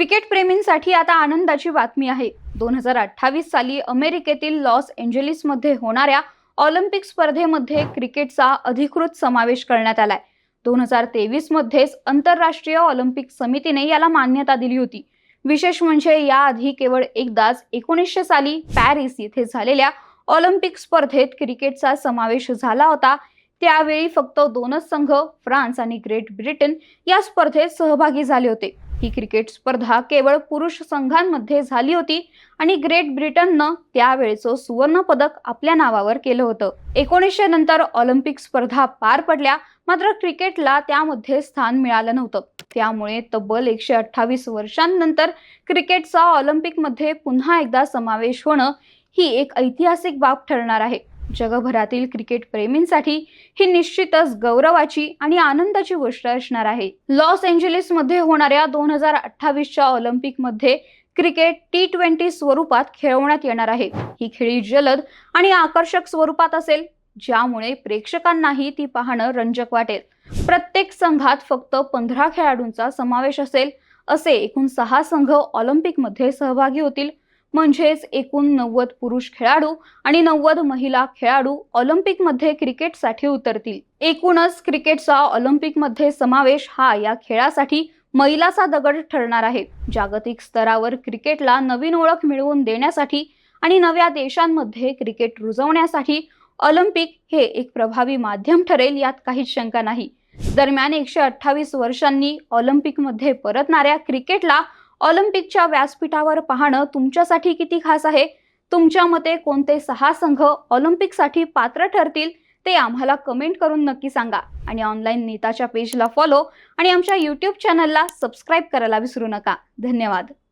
Cricket प्रेमींसाठी आता आनंदाची बातमी आहे. दोन हजार अठ्ठावीस साली अमेरिकेतील लॉस एंजलिसमध्ये होणाऱ्या ऑलिम्पिक स्पर्धेमध्ये क्रिकेटचा अधिकृत समावेश करण्यात आलाय. दोन हजार तेवीस मध्येच आंतरराष्ट्रीय ऑलिम्पिक समितीने याला मान्यता दिली होती. विशेष म्हणजे याआधी केवळ एकदाच एकोणीसशे साली पॅरिस येथे झालेल्या ऑलिम्पिक स्पर्धेत क्रिकेटचा समावेश झाला होता. त्यावेळी फक्त दोनच संघ फ्रान्स आणि ग्रेट ब्रिटन या स्पर्धेत सहभागी झाले होते. ही क्रिकेट स्पर्धा केवळ पुरुष संघांमध्ये झाली होती आणि ग्रेट ब्रिटननं त्यावेळेचं सुवर्ण पदक आपल्या नावावर केलं होतं. एकोणीसशे नंतर ऑलिम्पिक स्पर्धा पार पडल्या मात्र क्रिकेटला त्यामध्ये स्थान मिळालं नव्हतं. त्यामुळे तब्बल एकशे अठ्ठावीस वर्षांनंतर क्रिकेटचा ऑलिम्पिकमध्ये पुन्हा एकदा समावेश होणं ही एक ऐतिहासिक बाब ठरणार आहे. जगभरातील क्रिकेट प्रेमींसाठी ही निश्चितच गौरवाची आणि आनंदाची गोष्ट असणार आहे. लॉस एंजलिसमध्ये होणाऱ्या दोन हजार अठ्ठावीसच्या ऑलिम्पिकमध्ये क्रिकेट टी ट्वेंटी स्वरूपात खेळवण्यात येणार आहे. ही खेळी जलद आणि आकर्षक स्वरूपात असेल ज्यामुळे प्रेक्षकांनाही ती पाहणं रंजक वाटेल. प्रत्येक संघात फक्त पंधरा खेळाडूंचा समावेश असेल असे एकूण सहा संघ ऑलिम्पिकमध्ये सहभागी होतील. म्हणजेच एकूण नव्वद पुरुष खेळाडू आणि नव्वद महिला खेळाडू ऑलिम्पिकमध्ये क्रिकेटसाठी उतरतील. एकूणच क्रिकेटचा ऑलिम्पिकमध्ये समावेश हा या खेळासाठी मैलाचा दगड ठरणार आहे. जागतिक स्तरावर क्रिकेटला नवीन ओळख मिळवून देण्यासाठी आणि नव्या देशांमध्ये क्रिकेट रुजवण्यासाठी ऑलिम्पिक हे एक प्रभावी माध्यम ठरेल यात काहीच शंका नाही. दरम्यान एकशे अठ्ठावीस वर्षांनी ऑलिम्पिकमध्ये परतणाऱ्या क्रिकेटला ऑलिम्पिकच्या व्यासपीठावर पाहणं तुमच्यासाठी किती खास आहे? तुमच्या मते कोणते सहा संघ ऑलिम्पिकसाठी पात्र ठरतील? ते आम्हाला कमेंट करून नक्की सांगा. आणि ऑनलाईन नेताच्या पेजला फॉलो आणि आमच्या यूट्यूब चॅनलला सबस्क्राईब करायला विसरू नका. धन्यवाद.